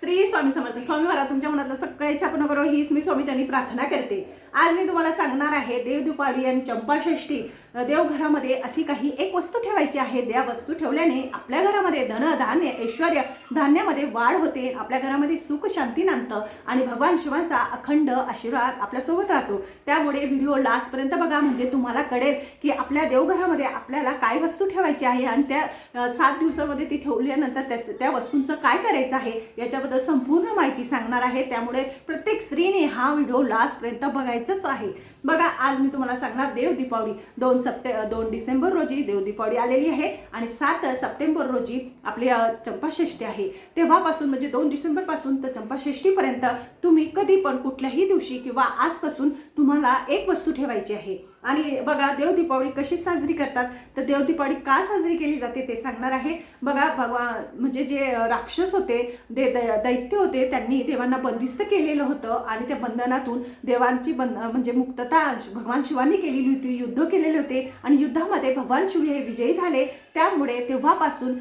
श्री स्वामी समर्थ. स्वामी मला तुमच्या मनातलं सगळे इच्छा करो हीच मी स्वामीच्यांनी प्रार्थना करते. आज मी तुम्हाला सांगणार आहे देव दुपारी आणि चंपाषष्ठी देवघरामध्ये अशी काही एक वस्तू ठेवायची आहे. त्या वस्तू ठेवल्याने आपल्या घरामध्ये धन धान्य ऐश्वर धान्यामध्ये वाढ होते. आपल्या घरामध्ये सुख शांती नांदतं आणि भगवान शिवाचा अखंड आशीर्वाद आपल्यासोबत राहतो. त्यामुळे व्हिडिओ लास्टपर्यंत बघा. म्हणजे तुम्हाला कळेल की आपल्या देवघरामध्ये आपल्याला काय वस्तू ठेवायची आहे आणि त्या सात दिवसामध्ये ती ठेवल्यानंतर त्याच त्या वस्तूंचं काय करायचं आहे याच्याबद्दल संपूर्ण माहिती सांगणार आहे. त्यामुळे प्रत्येक स्त्रीने हा व्हिडिओ लास्टपर्यंत बघायचंच आहे. बघा आज मी तुम्हाला सांगणार देव दीपावली. दोन सप्टे दोन डिसेंबर रोजी देवदीपावली आलेली आहे आणि सात सप्टेंबर रोजी आपली चंपाषष्ठी आहे. तेव्हापासून म्हणजे दोन डिसेंबरपासून तर चंपाषष्ठीपर्यंत तुम्ही कधी पण कुठल्याही दिवशी किंवा आजपासून तुम्हाला एक वस्तू ठेवायची आहे. आणि बघा देवदीपावली कशी साजरी करतात? तर देवदीपावली का साजरी केली जाते ते सांगणार आहे. बघा भगवान म्हणजे जे राक्षस होते दे दैत्य होते त्यांनी देवांना बंदिस्त केलेलं होतं आणि त्या बंधनातून देवांची बंद म्हणजे मुक्तता भगवान शिवांनी केलेली होती युद्ध केलेले होते. आणि युद्धामध्ये भगवान शिव हे विजयी झाले. त्यामुळे तेव्हापासून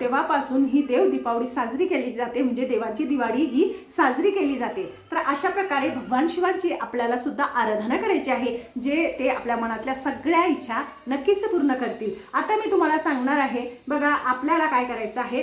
तेव्हापासून ही देव दीपावली साजरी केली जाते. म्हणजे देवाची दिवाळी ही साजरी केली जाते. तर अशा प्रकारे भगवान शिवांची आपल्याला सुद्धा आराधना करायची आहे जे ते आपल्या मनातल्या सगळ्या इच्छा नक्कीच पूर्ण करतील. आता मी तुम्हाला सांगणार आहे बघा आपल्याला काय करायचं आहे?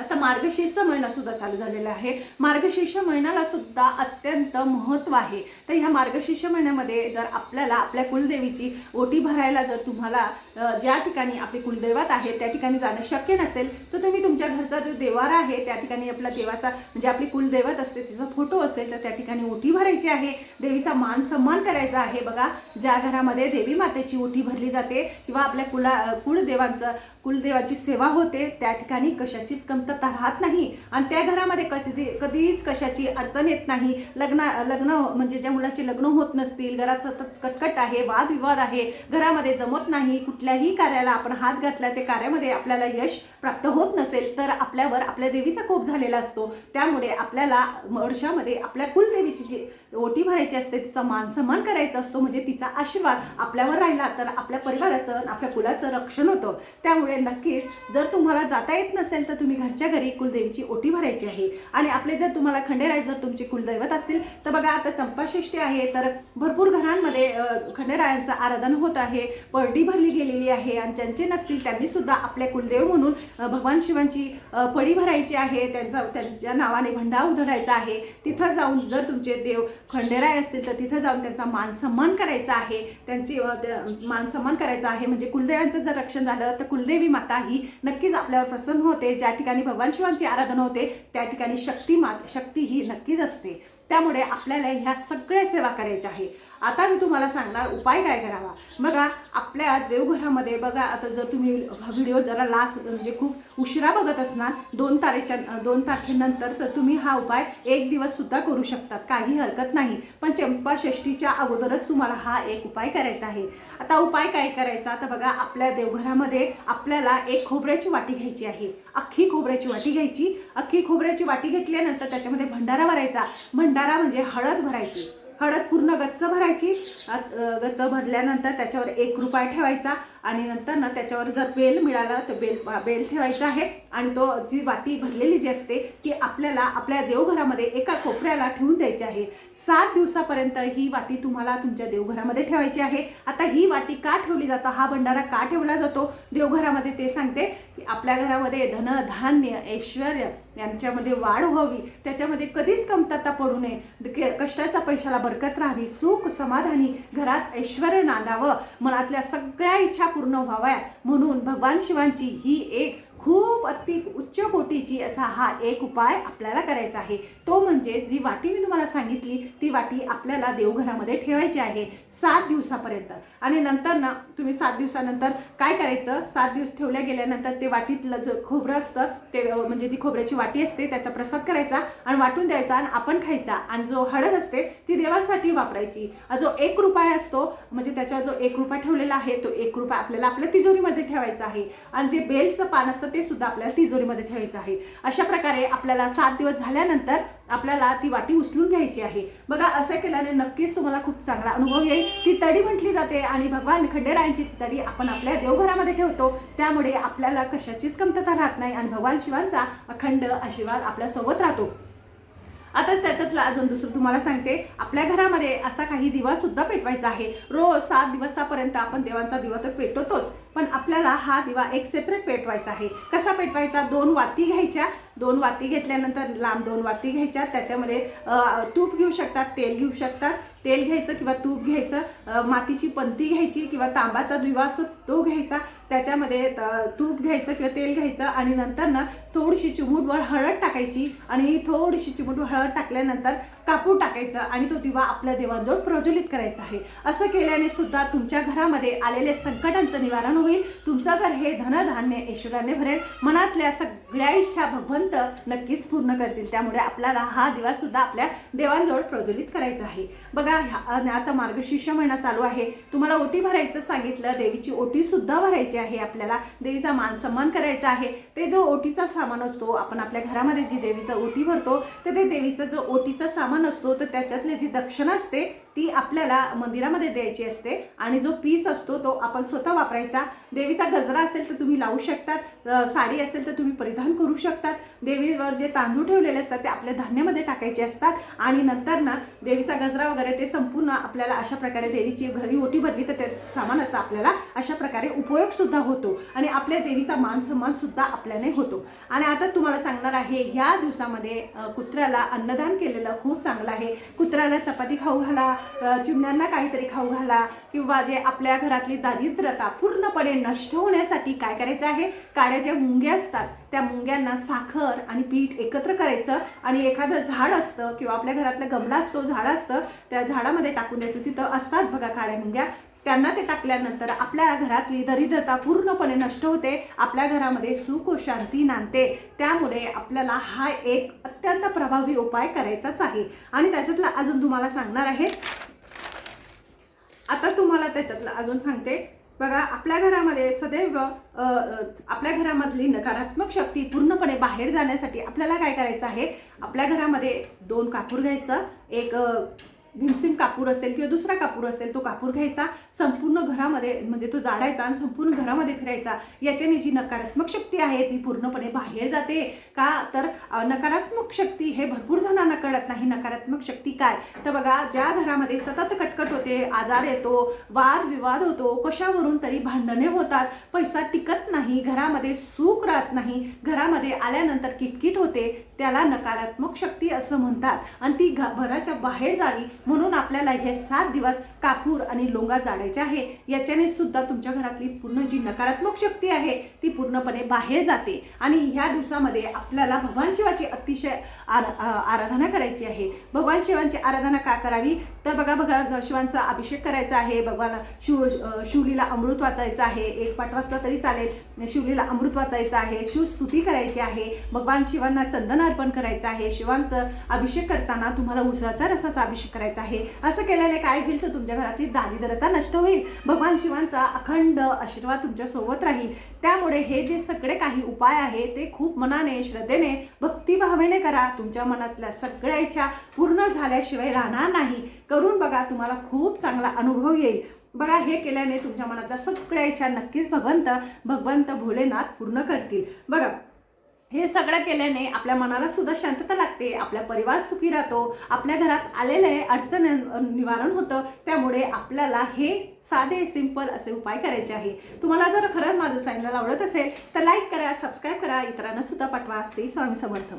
आता मार्गशीर्ष महिना सुद्धा चालू झालेला आहे. मार्गशीर्ष महिन्याला सुद्धा अत्यंत महत्त्व आहे. तर ह्या मार्गशीर्ष महिन्यामध्ये जर आपल्याला आपल्या कुलदेवीची ओटी भरायला जर तुम्हाला ज्या ठिकाणी आपली कुलदैवत आहे त्या ठिकाणी जाणं शक्य नसेल तर तुम्ही तुमच्या घरचा जो देवारा आहे त्या ठिकाणी आपला देवाचा म्हणजे आपली कुलदैवत असते तिचा फोटो असेल तर त्या ठिकाणी ओटी भरायची आहे. देवीचा मान सन्मान करायचा आहे. बघा ज्या घरामध्ये देवी मातेची ओटी भरली जाते किंवा आपल्या कुला कुलदेवांचं कुलदेवाची सेवा होते त्या ठिकाणी कशाचीच कमतरता राहत नाही आणि त्या घरामध्ये कशी कधीच कशाची अडचण येत नाही. लग्न लग्न म्हणजे ज्या मुलाची लग्न होत नसतील घरात सतत कटकट आहे वादविवाद आहे घरामध्ये जमत नाही कुठल्याही कार्याला आपण हात घातला ते कार्यामध्ये आपल्याला यश प्राप्त होत नसेल तर आपल्यावर आपल्या देवीचा कोप झालेला असतो. त्यामुळे आपल्याला वर्षामध्ये आपल्या कुलदेवीची जी ओटी भरायची असते तिचा मान सन्मान करायचा असतो म्हणजे तिचा आशीर्वाद आपल्यावर राहिला तर आपल्या परिवाराचं आपल्या कुलाचं रक्षण होतं. त्यामुळे नक्कीच जर तुम्हाला जाता येत नसेल तर तुम्ही घरच्या घरी कुलदेवीची ओटी भरायची आहे. आणि आपले जर तुम्हाला खंडेराय जर तुमचे कुलदैवत असतील तर बघा आता चंपाषष्ठी आहे तर भरपूर घरांमध्ये खंडेरायांचं आराधन होत आहे पळटी भरली गेलेली आहे आणि ज्यांचे नसतील त्यांनी सुद्धा आपल्या कुलदेव म्हणून भगवान शिवांची पडी भरायची आहे त्यांचा त्यांच्या नावाने भंडा उधळायचा आहे. तिथं जाऊन जर तुमचे देव खंडेराय असतील तर तिथं जाऊन त्यांचा मान सन्मान करायचा आहे. त्यांची मान सन्मान करायचा आहे. म्हणजे कुलदेवांचं जर रक्षण झालं तर कुलदेवी माता ही नक्कीच आपल्यावर प्रसन्न होते. ज्या ठिकाणी भगवान शिवांची आराधना होते त्या ठिकाणी शक्ती मा शक्ती ही नक्कीच असते. त्यामुळे आपल्याला ह्या सगळ्या सेवा करायच्या आहे आता मी तुम्हाला सांगणार उपाय काय करावा. बघा आपल्या देवघरामध्ये बघा आता जर तुम्ही व्हिडिओ जरा लास्ट म्हणजे खूप उशिरा बघत असणार दोन तारेच्या दोन तारखेनंतर तर तुम्ही हा उपाय एक दिवससुद्धा करू शकतात. काही हरकत नाही. पण चंपाषष्ठीच्या अगोदरच तुम्हाला हा एक उपाय करायचा आहे. आता उपाय काय करायचा? तर बघा आपल्या देवघरामध्ये आपल्याला एक खोबऱ्याची वाटी घ्यायची आहे. अख्खी खोबऱ्याची वाटी घ्यायची. अख्खी खोबऱ्याची वाटी घेतल्यानंतर त्याच्यामध्ये भंडारा भरायचा. भंडारा म्हणजे हळद भरायची. हळद पूर्ण गच्च भरायची. गच्च भरल्यानंतर त्याच्यावर एक रुपया ठेवायचा आणि नंतर ना त्याच्यावर जर बेल मिळाला तर बेल बेल ठेवायचा आहे. आणि तो जी वाटी भरलेली जी असते ती आपल्याला आपल्या देवघरामध्ये एका कोपऱ्याला ठेवून द्यायची आहे. सात दिवसापर्यंत ही वाटी तुम्हाला तुमच्या देवघरामध्ये ठेवायची आहे. आता ही वाटी का ठेवली जातं? हा भंडारा का ठेवला जातो? देवघरामध्ये ते सांगते. आपल्या घरामध्ये धन धान्य ऐश्वर यांच्यामध्ये वाढ व्हावी. त्याच्यामध्ये कधीच कमतरता पडू नये. कष्टाचा पैशाला बरकत राहावी. सुख समाधानी घरात ऐश्वर नांदावं. मनातल्या सगळ्या इच्छा पूर्ण व्हाव्या म्हणून भगवान शिवांची ही एक खूप अति उच्च कोटीची असा हा एक उपाय आपल्याला करायचा आहे. तो म्हणजे जी वाटी मी तुम्हाला सांगितली ती वाटी आपल्याला देवघरामध्ये ठेवायची आहे सात दिवसापर्यंत. आणि नंतर ना तुम्ही सात दिवसानंतर काय करायचं? सात दिवस ठेवल्या गेल्यानंतर ते वाटीतलं जो खोबरं असतं ते म्हणजे ती खोबऱ्याची वाटी असते त्याचा प्रसाद करायचा आणि वाटून द्यायचा आणि आपण खायचा. आणि जो हळद असते ती देवांसाठी वापरायची. जो एक रुपया असतो म्हणजे त्याच्यावर जो एक रुपया ठेवलेला आहे तो एक रुपया आपल्याला आपल्या तिजोरीमध्ये ठेवायचा आहे. आणि जे बेलचं पान असतं ते सुद्धा आपल्याला तिजोरीमध्ये ठेवायचं आहे. अशा प्रकारे आपल्याला सात दिवस झाल्यानंतर आपल्याला ती वाटी उचलून घ्यायची आहे. बघा असं केल्याने नक्कीच तुम्हाला खूप चांगला अनुभव येईल. ती तडी म्हटली जाते आणि भगवान खंडेरायांची तडी आपण आपल्या देवघरामध्ये ठेवतो. त्यामुळे आपल्याला कशाचीच कमतरता राहत नाही आणि भगवान शिवांचा अखंड आशीर्वाद आपल्यासोबत राहतो. आताच त्याच्यातलं अजून दुसरं तुम्हाला सांगते. आपल्या घरामध्ये असा काही दिवा सुद्धा पेटवायचा आहे. रोज सात दिवसापर्यंत आपण देवांचा दिवा तर पेटवतोच पण आपल्याला हा दिवा एक सेपरेट पेटवायचा आहे. कसा पेटवायचा? दोन वाती घ्यायच्या दोन वाती घेतल्यानंतर लांब दोन वाती घ्यायच्या. त्याच्यामध्ये तूप घेऊ शकतात तेल घेऊ शकतात. तेल घ्यायचं किंवा तूप घ्यायचं मातीची पंती घ्यायची किंवा तांबाचा दिवा असतो तो घ्यायचा. त्याच्यामध्ये तूप घ्यायचं किंवा तेल घ्यायचं आणि नंतर ना थोडीशी चिमूटभर हळद टाकायची आणि थोडीशी चिमूटभर हळद टाकल्यानंतर कापूर टाकायचं आणि तो दिवा आपल्या देवांजवळ प्रज्वलित करायचा आहे. असं केल्याने सुद्धा तुमच्या घरामध्ये आलेले संकटांचं निवारण होईल. तुमचं घर हे धनधान्य ऐश्वर्याने भरेल. मनातल्या सगळ्या इच्छा भगवंत नक्कीच पूर्ण करतील. त्यामुळे आपल्याला हा दिवा सुद्धा आपल्या देवांजवळ प्रज्वलित करायचा आहे. बघा ह्या- आता मार्गशीर्ष महिना चालू आहे. तुम्हाला ओटी भरायचं सांगितलं देवीची ओटी सुद्धा भरायची आहे आपल्याला. देवीचा मान सन्मान करायचा आहे. ते जो ओटीचा सामान असतो आपण आपल्या घरामध्ये जी देवीचा ओटी भरतो तर ते देवीचा जो ओटीचा सामान असतो तर त्याच्यातली जी दक्षिणा असते ती आपल्याला मंदिरामध्ये द्यायची असते. आणि जो पीस असतो तो आपण स्वतः वापरायचा. देवीचा गजरा असेल तर तुम्ही लावू शकतात. साडी असेल तर तुम्ही परिधान करू शकतात. देवीवर जे तांदूळ ठेवलेले असतात ते आपल्या धान्यामध्ये टाकायचे असतात. आणि नंतर ना देवीचा गजरा वगैरे ते संपूर्ण आपल्याला अशा प्रकारे देवीची घरी ओटी भरली तर त्या सामानाचा आपल्याला अशा प्रकारे उपयोग सुद्धा होतो. आणि आपल्या देवीचा मान सन्मान सुद्धा आपल्याने होतो. आणि आता तुम्हाला सांगणार आहे ह्या दिवसामध्ये कुत्र्याला अन्नदान केलेलं खूप चांगलं आहे. कुत्र्याला चपाती खाऊ घाला चिमण्यांना काहीतरी खाऊ घाला किंवा जे आपल्या घरातली दारिद्र्यता पूर्णपणे नष्ट होण्यासाठी काय करायचं आहे? काड्या ज्या मुंग्या असतात. त्या मुंग्यांना साखर आणि पीठ एकत्र करायचं आणि एखादं झाड असतं किंवा आपल्या घरातला गमला असतो झाड असतं त्या झाडामध्ये टाकून द्यायचं. तिथं असतात बघा काळ्या मुंग्या. त्यांना ते टाकल्यानंतर आपल्या घरातली दरिद्रता पूर्णपणे नष्ट होते आपल्या घरामध्ये सुख व शांती नांदते. त्यामुळे आपल्याला हा एक अत्यंत प्रभावी उपाय करायचाच आहे. आणि त्याच्यातला अजून तुम्हाला सांगणार आहे. आता तुम्हाला त्याच्यातलं अजून सांगते. बघा आपल्या घरामध्ये सदैव आपल्या घरामधली नकारात्मक शक्ती पूर्णपणे बाहेर जाण्यासाठी आपल्याला काय करायचं आहे? आपल्या घरामध्ये दोन कापूर घ्यायचं एक अ, भीमसिम कापूर असेल किंवा दुसरा कापूर असेल तो कापूर घ्यायचा संपूर्ण घरामध्ये म्हणजे तो जाडायचा आणि संपूर्ण घरामध्ये फिरायचा याच्याने जी नकारात्मक शक्ती आहे ती पूर्णपणे बाहेर जाते. का? तर नकारात्मक शक्ती हे भरपूर जणांना कळत नाही. नकारात्मक शक्ती काय? तर बघा ज्या घरामध्ये सतत कटकट होते आजार येतो वाद विवाद होतो कशावरून तरी भांडणे होतात पैसा टिकत नाही घरामध्ये सुख राहत नाही घरामध्ये आल्यानंतर किटकिट होते त्याला नकारात्मक शक्ती असं म्हणतात. आणि ती घ- घराच्या बाहेर जावी म्हणून आपल्याला हे सात दिवस कापूर आणि लोंगा जाडायचे आहे. याच्याने सुद्धा तुमच्या घरातली पूर्ण जी नकारात्मक शक्ती आहे ती पूर्णपणे बाहेर जाते. आणि ह्या दिवसामध्ये आपल्याला भगवान शिवाची अतिशय आरा- आराधना करायची आहे. भगवान शिवांची आराधना का करावी? तर बघा बघा शिवांचा अभिषेक करायचा आहे. भगवान शिव शिवलीला अमृत वाचायचं आहे. एक पाठ वाचला तरी चालेल. शिवलीला अमृत वाचायचं आहे. शिवस्तुती करायची आहे. भगवान शिवांना चंदन अर्पण करायचं आहे. शिवांचं अभिषेक करताना तुम्हाला उसाचा रसाचा अभिषेक करायचा आहे. असं केल्याने काय होईल तर तुमच्या घरातली दारिद्रता नष्ट होईल. भगवान शिवांचा अखंड आशीर्वाद तुमच्यासोबत राहील. त्यामुळे हे जे सगळे काही उपाय आहे ते खूप मनाने श्रद्धेने भक्तिभावेने करा. तुमच्या मनातल्या सगळ्या इच्छा पूर्ण झाल्याशिवाय राहणार नाही. करून बघा तुम्हाला खूप चांगला अनुभव येईल. बघा हे केल्याने तुमच्या मनातल्या सगळ्या इच्छा नक्कीच भगवंत भगवंत भोलेनाथ पूर्ण करतील. बघा हे सगळं केल्याने आपल्या मनाला सुद्धा शांतता लागते आपला परिवार सुखी राहतो आपल्या घरात आलेले अडचण निवारण होतं त्यामुळे आपल्याला हे साधे सिंपल असे उपाय करायचे आहे. तुम्हाला जर खरंच माझं चॅनल आवडत असेल तर लाईक करा सबस्क्राईब करा इतरांना सुद्धा पाठवा. श्री स्वामी समर्थ.